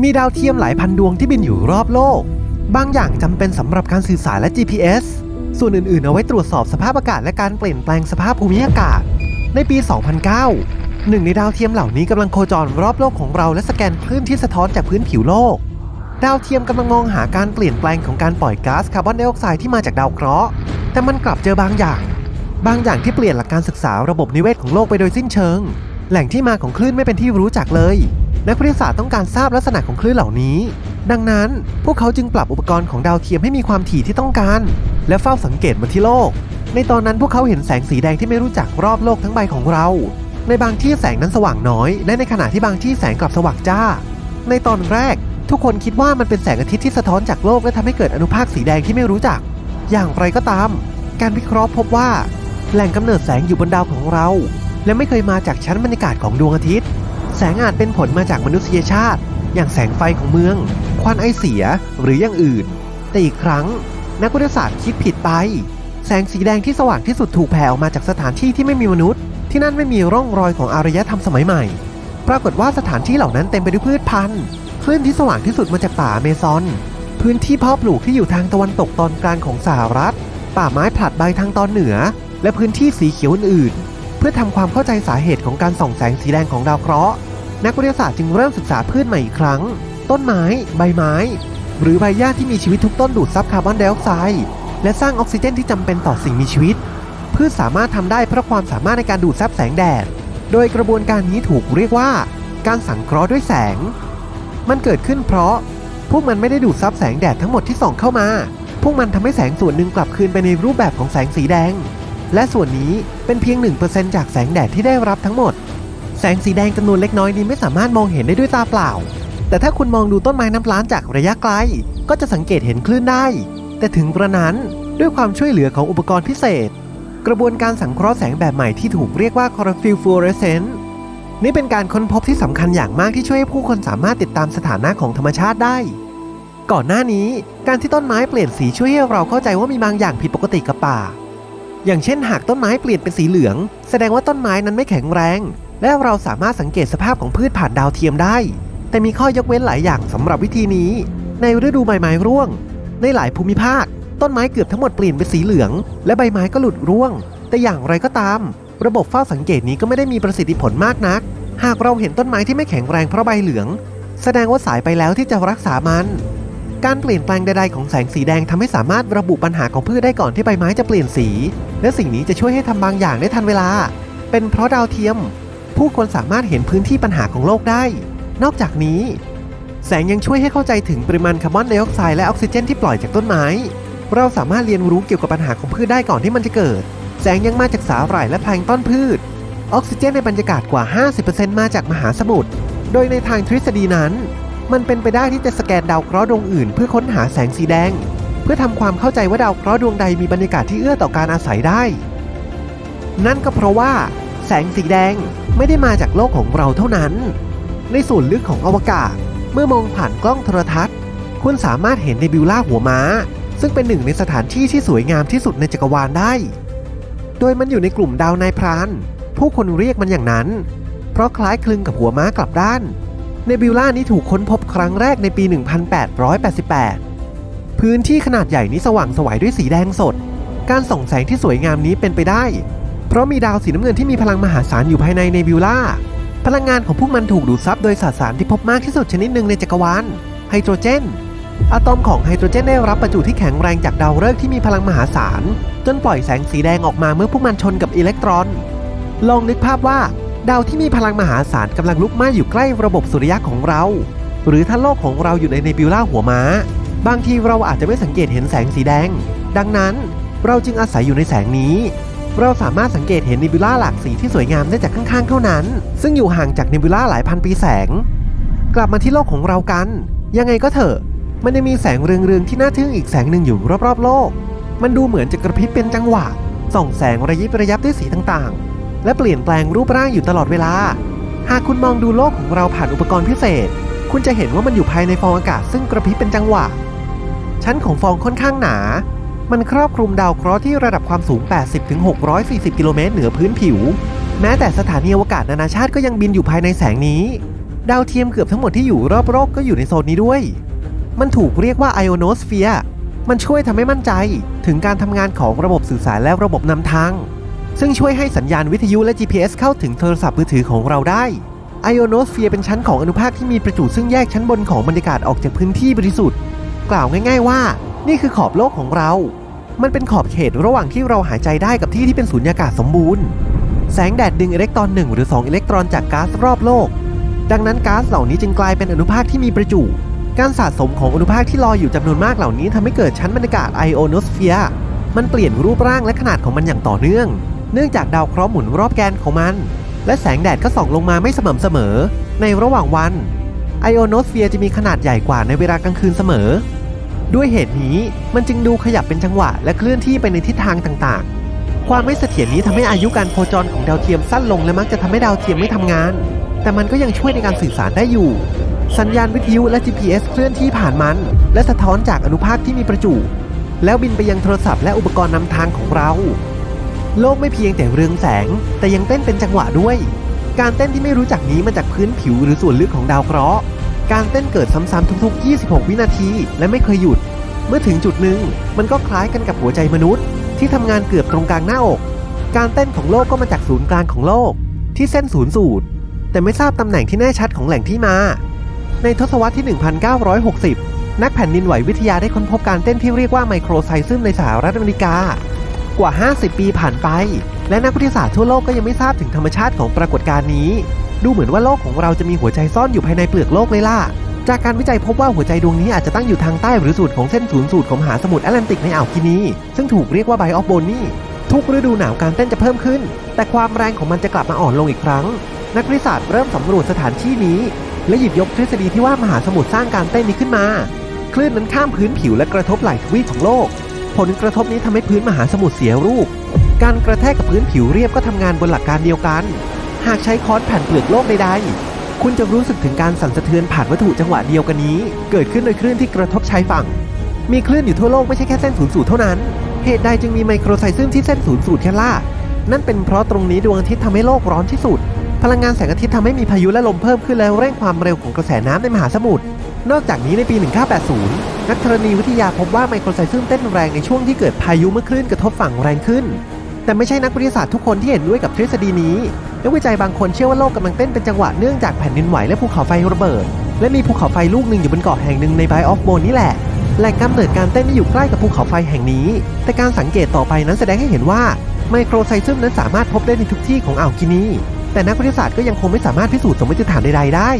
มีดาวเทียมหลายพันดวงที่บินอยู่รอบโลก บางอย่างจำเป็นสำหรับการสื่อสารและ GPS ส่วนอื่นๆ เอาไว้ตรวจสอบสภาพอากาศและการเปลี่ยนแปลงสภาพภูมิอากาศ ในปี 2009 หนึ่งในดาวเทียมเหล่านี้กำลังโคจรรอบโลกของเราและสแกนคลื่นที่สะท้อนจากพื้นผิวโลก ดาวเทียมกำลังมองหาการเปลี่ยนแปลงของการปล่อยก๊าซคาร์บอนไดออกไซด์ที่มาจากดาวเคราะห์ แต่มันกลับเจอบางอย่าง บางอย่างที่เปลี่ยนหลักการศึกษาระบบนิเวศของโลกไปโดยสิ้นเชิง แหล่งที่มาของคลื่นไม่เป็นที่รู้จักเลย นักวิทยาศาสตร์ต้องการทราบลักษณะของคลื่นเหล่านี้ ดังนั้นพวกเขาจึงปรับอุปกรณ์ของดาวเทียมให้มีความถี่ที่ต้องการ และเฝ้าสังเกตมาที่โลก ในตอนนั้นพวกเขาเห็นแสงสีแดงที่ไม่รู้จักรอบโลกทั้งใบของเรา ในบางที่แสงนั้นสว่างน้อย และในขณะที่บางที่แสงกลับสว่างจ้า ในตอนแรก ทุกคนคิดว่ามันเป็นแสงอาทิตย์ที่สะท้อนจากโลกและทำให้เกิดอนุภาคสีแดงที่ไม่รู้จัก อย่างไรก็ตาม การวิเคราะห์พบว่า แหล่งกำเนิดแสงอยู่บนดาวของเรา และไม่เคยมาจากชั้นบรรยากาศของดวงอาทิตย์ แสงอาจเป็นผลมาจากมนุษยชาติ อย่างแสงไฟของเมือง ควันไอเสียหรืออย่างอื่น แต่อีกครั้ง นักวิทยาศาสตร์คิดผิดไป แสงสีแดงที่สว่างที่สุดถูกแผ่ออกมาจากสถานที่ที่ไม่มีมนุษย์ ที่นั่นไม่มีร่องรอยของอารยธรรมสมัยใหม่ ปรากฏว่าสถานที่เหล่านั้นเต็มไปด้วยพืชพันธุ์คลื่นที่สว่างที่สุดมาจากป่าเมซอน พื้นที่เพาะปลูกที่อยู่ทางตะวันตกตอนกลางของสหรัฐ ป่าไม้ผลัดใบทางตอนเหนือ และพื้นที่สีเขียวอื่นๆ พื่อทำความเข้าใจสาเหตุของการส่องแสงสีแดงของดาวเคราะห์ นักวิทยาศาสตร์จึงเริ่มศึกษาพืชใหม่อีกครั้ง ต้นไม้ ใบไม้ หรือใบหญ้าที่มีชีวิตทุกต้นดูดซับคาร์บอนไดออกไซด์และสร้างออกซิเจนที่จำเป็นต่อสิ่งมีชีวิต พืชสามารถทำได้เพราะความสามารถในการดูดซับแสงแดด โดยกระบวนการนี้ถูกเรียกว่า การสังเคราะห์ด้วยแสง มันเกิดขึ้นเพราะ พวกมันไม่ได้ดูดซับแสงแดดทั้งหมดที่ส่องเข้ามา พวกมันทำให้แสงส่วนหนึ่งกลับคืนไปในรูปแบบของแสงสีแดง และส่วนนี้เป็นเพียง 1%จากแสงแดดที่ได้รับทั้งหมด แสงสีแดงจำนวนเล็กน้อยนี้ไม่สามารถมองเห็นได้ด้วยตาเปล่า แต่ถ้าคุณมองดูต้นไม้น้ำล้านจากระยะไกล ก็จะสังเกตเห็นคลื่นได้ แต่ถึงกระนั้นด้วยความช่วยเหลือของอุปกรณ์พิเศษ กระบวนการสังเคราะห์แสงแบบใหม่ที่ถูกเรียกว่า chlorophyll fluorescence นี่เป็นการค้นพบที่สำคัญอย่างมากที่ช่วยให้ผู้คนสามารถติดตามสถานะของธรรมชาติได้ ก่อนหน้านี้การที่ต้นไม้เปลี่ยนสีช่วยให้เราเข้าใจว่ามีบางอย่างผิดปกติกับป่า อย่างเช่นหากต้นไม้เปลี่ยนเป็นสีเหลือง แสดงว่าต้นไม้นั้นไม่แข็งแรง และเราสามารถสังเกตสภาพของพืชผ่านดาวเทียมได้ แต่มีข้อยกเว้นหลายอย่างสำหรับวิธีนี้ ในฤดูใบไม้ร่วง ในหลายภูมิภาค ต้นไม้เกือบทั้งหมดเปลี่ยนเป็นสีเหลือง และใบไม้ก็หลุดร่วง แต่อย่างไรก็ตาม ระบบเฝ้าสังเกตนี้ก็ไม่ได้มีประสิทธิผลมากนัก หากเราเห็นต้นไม้ที่ไม่แข็งแรงเพราะใบเหลือง แสดงว่าสายไปแล้วที่จะรักษามัน การเปลี่ยนแปลงใดๆของแสงสีแดงทำให้สามารถระบุปัญหาของพืชได้ก่อนที่ใบไม้จะเปลี่ยนสี และสิ่งนี้จะช่วยให้ทำบางอย่างได้ทันเวลา เป็นเพราะดาวเทียม ผู้คนสามารถเห็นพื้นที่ปัญหาของโลกได้ นอกจากนี้ แสงยังช่วยให้เข้าใจถึงปริมาณคาร์บอนไดออกไซด์และออกซิเจนที่ปล่อยจากต้นไม้ เราสามารถเรียนรู้เกี่ยวกับปัญหาของพืชได้ก่อนที่มันจะเกิด แสงยังมาจากสาหร่ายและแพลงก์ต้นพืช ออกซิเจนในบรรยากาศกว่า 50%มาจากมหาสมุทร โดยในทางทฤษฎีนั้น มันเป็นไปได้ที่จะสแกนดาวเคราะห์ดวงอื่น เพื่อค้นหาแสงสีแดง เพื่อทำความเข้าใจว่าดาวเคราะห์ดวงใดมีบรรยากาศที่เอื้อต่อการอาศัยได้ นั่นก็เพราะว่า แสงสีแดงไม่ได้มาจากโลกของเราเท่านั้น ในส่วนลึกของอวกาศ เมื่อมองผ่านกล้องโทรทัศน์ คุณสามารถเห็นเนบิวลาหัวม้า ซึ่งเป็นหนึ่งในสถานที่ที่สวยงามที่สุดในจักรวาลได้ โดยมันอยู่ในกลุ่มดาวนายพราน ผู้คนเรียกมันอย่างนั้น เพราะคล้ายคลึงกับหัวม้ากลับด้าน เนบิวลานี้ถูกค้นพบครั้งแรกในปี 1888 พื้นที่ขนาดใหญ่นี้สว่างสวยด้วยสีแดงสด การส่องแสงที่สวยงามนี้เป็นไปได้ เพราะมีดาวสีน้ำเงินที่มีพลังมหาศาลอยู่ภายในเนบิวลา พลังงานของพวกมันถูกดูดซับโดยสสารที่พบมากที่สุดชนิดหนึ่งในจักรวาลไฮโดรเจน อะตอมของไฮโดรเจนได้รับประจุที่แข็งแรงจากดาวฤกษ์ที่มีพลังมหาศาลจนปล่อยแสงสีแดงออกมาเมื่อพวกมันชนกับอิเล็กตรอน ลองนึกภาพว่า ดาวที่มีพลังมหาศาลกำลังลุกไหม้อยู่ใกล้ระบบสุริยะของเรา หรือถ้าโลกของเราอยู่ในเนบิวลาหัวม้า บางทีเราอาจจะไม่สังเกตเห็นแสงสีแดง ดังนั้นเราจึงอาศัยอยู่ในแสงนี้ เราสามารถสังเกตเห็นเนบิวลาหลากสีที่สวยงามได้จากข้างๆเท่านั้น ซึ่งอยู่ห่างจากเนบิวลาหลายพันปีแสง กลับมาที่โลกของเรากัน ยังไงก็เถอะมันยังมีแสงเรืองๆที่น่าทึ่งอีกแสงหนึ่งอยู่รอบๆโลก มันดูเหมือนจะกระพริบเป็นจังหวะส่องแสงระยิบระยับด้วยสีต่างๆ และเปลี่ยนแปลงรูปร่างอยู่ตลอดเวลา หากคุณมองดูโลกของเราผ่านอุปกรณ์พิเศษ คุณจะเห็นว่ามันอยู่ภายในฟองอากาศซึ่งกระพริบเป็นจังหวะ ชั้นของฟองค่อนข้างหนา มันครอบคลุมดาวเคราะห์ที่ระดับความสูง 80-640 กิโลเมตรเหนือพื้นผิว แม้แต่สถานีอวกาศนานาชาติก็ยังบินอยู่ภายในแสงนี้ ดาวเทียมเกือบทั้งหมดที่อยู่รอบโลกก็อยู่ในโซนนี้ด้วย มันถูกเรียกว่าไอโอโนสเฟียร์มันช่วยทำให้มั่นใจถึงการทำงานของระบบสื่อสารและระบบนำทาง ซึ่งช่วยให้สัญญาณวิทยุและ GPS เข้าถึงโทรศัพท์มือถือของเราได้ไอโอโนสเฟียร์เป็นชั้นของอนุภาคที่มีประจุซึ่งแยกชั้นบนของบรรยากาศออกจากพื้นที่บริสุทธิ์ กล่าวง่าย ๆ ว่า นี่คือขอบโลกของเรา มันเป็นขอบเขตระหว่างที่เราหายใจได้กับที่ที่เป็นสูญญากาศสมบูรณ์ แสงแดดดึงอิเล็กตรอน1หรือ 2 อิเล็กตรอนจากก๊าซรอบโลก ดังนั้นก๊าซเหล่านี้จึงกลายเป็นอนุภาคที่มีประจุ การสะสมของอนุภาคที่ลอยอยู่จำนวนมากเหล่านี้ทำให้เกิดชั้นบรรยากาศไอโอโนสเฟียร์ มันเปลี่ยนรูปร่างและขนาดของมันอย่างต่อเนื่อง เนื่องจากดาวเคราะห์หมุนรอบแกนของมัน และแสงแดดก็ส่องลงมาไม่สม่ำเสมอ ในระหว่างวันไอโอโนสเฟียร์จะมีขนาดใหญ่กว่าในเวลากลางคืนเสมอ ด้วยเหตุนี้มันจึงดูขยับเป็นจังหวะและเคลื่อนที่ไปในทิศทางต่างๆ ความไม่เสถียรนี้ทำให้อายุการโคจรของดาวเทียมสั้นลงและมักจะทำให้ดาวเทียมไม่ทำงาน แต่มันก็ยังช่วยในการสื่อสารได้อยู่ สัญญาณวิทยุและ GPS เคลื่อนที่ผ่านมัน และสะท้อนจากอนุภาคที่มีประจุ แล้วบินไปยังโทรศัพท์และอุปกรณ์นำทางของเรา โลกไม่เพียงแต่เรืองแสง แต่ยังเต้นเป็นจังหวะด้วย การเต้นที่ไม่รู้จักนี้มาจากพื้นผิวหรือส่วนลึกของดาวเคราะห์การเต้นเกิดซ้ำๆทุกๆ 26 วินาที และไม่เคยหยุด เมื่อถึงจุดหนึ่งมันก็คล้ายกันกับหัวใจมนุษย์ ที่ทำงานเกือบตรงกลางหน้าอก การเต้นของโลกก็มาจากศูนย์กลางของโลก ที่เส้นศูนย์สูตร แต่ไม่ทราบตำแหน่งที่แน่ชัดของแหล่งที่มา ในทศวรรษที่ 1960 นักแผ่นดินไหววิทยาได้ค้นพบการเต้นที่เรียกว่าไมโครไซซึมในสหรัฐอเมริกา กว่า 50 ปีผ่านไป และนักวิทยาศาสตร์ทั่วโลกก็ยังไม่ทราบถึงธรรมชาติของปรากฏการณ์นี้ ดูเหมือนว่าโลกของเราจะมีหัวใจซ่อนอยู่ภายในเปลือกโลกเลยล่ะ จากการวิจัยพบว่าหัวใจดวงนี้อาจจะตั้งอยู่ทางใต้หรือสูตรของเส้นศูนย์สูตรของมหาสมุทรแอตแลนติกในอ่าวกินี ซึ่งถูกเรียกว่าไบออฟโบนีทุกฤดูหนาวการเต้นจะเพิ่มขึ้น แต่ความแรงของมันจะกลับมาอ่อนลงอีกครั้ง นักวิทยาศาสตร์เริ่มสำรวจสถานที่นี้ และหยิบยกทฤษฎีที่ว่ามหาสมุทรสร้างการเต้นนี้ขึ้นมา คลื่นนั้นข้ามพื้นผิวและกระทบไหลทวีปของโลก ผลกระทบนี้ทำให้พื้นมหาสมุทรเสียรูป การกระแทกกับพื้นผิวเรียบก็ทำงานบนหลักการเดียวกัน หากใช้ค้อนแผ่นเปลือกโลกใดๆ คุณจะรู้สึกถึงการสั่นสะเทือนผ่านวัตถุจังหวะเดียวกันนี้ เกิดขึ้นโดยคลื่นที่กระทบชายฝั่ง มีคลื่นอยู่ทั่วโลกไม่ใช่แค่เส้นศูนย์สูตรเท่านั้น เหตุใดจึงมีไมโครไซซึมที่เส้นศูนย์สูตรแค่ล่า นั่นเป็นเพราะตรงนี้ดวงอาทิตย์ทำให้โลกร้อนที่สุด พลังงานแสงอาทิตย์ทำให้มีพายุและลมเพิ่มขึ้นแล้วเร่งความเร็วของกระแสน้ำในมหาสมุทร นอกจากนี้ในปี 1980 นักธรณีวิทยาพบว่าไมโครไซซึมเต้นแรงในช่วงที่เกิดพายุเมื่อคลื่นกระทบฝั่งแรงขึ้น แต่ไม่ใช่นักวิทยาศาสตร์ทุกคนที่เห็นด้วยกับทฤษฎีนี้ นักวิจัยบางคนเชื่อว่าโลกกำลังเต้นเป็นจังหวะเนื่องจากแผ่นดินไหวและภูเขาไฟระเบิด และมีภูเขาไฟลูกหนึ่งอยู่บนเกาะแห่งหนึ่งในไบออฟโบนนี่แหละแหล่งกำเนิดการเต้นไม่อยู่ใกล้กับภูเขาไฟแห่งนี้ แต่การสังเกตต่อไปนั้นแสดงให้เห็นว่าไมโครไซซึมนั้นสามารถพบได้ในทุกที่ของอ่าวกินี แต่นักวิทยาศาสตร์ก็ยังคงไม่สามารถพิสูจน์สมมติฐานใดๆได้